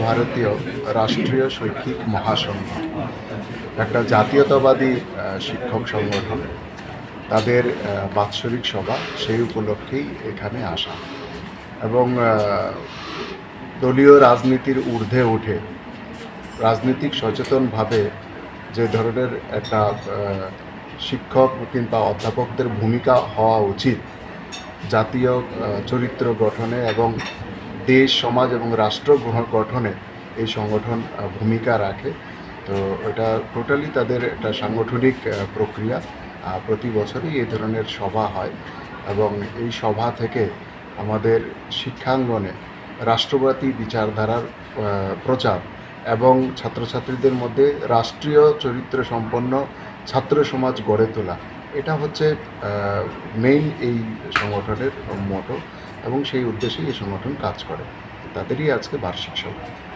ভারতীয় রাষ্ট্রীয় শৈক্ষিক মহাসংঘ, একটা জাতীয়তাবাদী শিক্ষক সংগঠন। তাদের বাৎসরিক সভা সেই উপলক্ষেই এখানে আসা এবং দলীয় রাজনীতির ঊর্ধ্বে উঠে রাজনীতিক সচেতনভাবে যে ধরনের একটা শিক্ষক কিংবা অধ্যাপকদের ভূমিকা হওয়া উচিত জাতীয় চরিত্র গঠনে এবং দেশ, সমাজ এবং রাষ্ট্র গঠনে এই সংগঠন ভূমিকা রাখে। তো এটা টোটালি তাদের একটা সাংগঠনিক প্রক্রিয়া। প্রতি বছরই এই ধরনের সভা হয় এবং এই সভা থেকে আমাদের শিক্ষাঙ্গনে রাষ্ট্রবাদী বিচারধারার প্রচার এবং ছাত্রছাত্রীদের মধ্যে রাষ্ট্রীয় চরিত্র সম্পন্ন ছাত্র সমাজ গড়ে তোলা। এটা হচ্ছে মেইন এই সংগঠনের মোটো। এবং সেই উদ্দেশ্যেই এই সংগঠন কাজ করে। তাদেরই আজকে বার্ষিক সভা।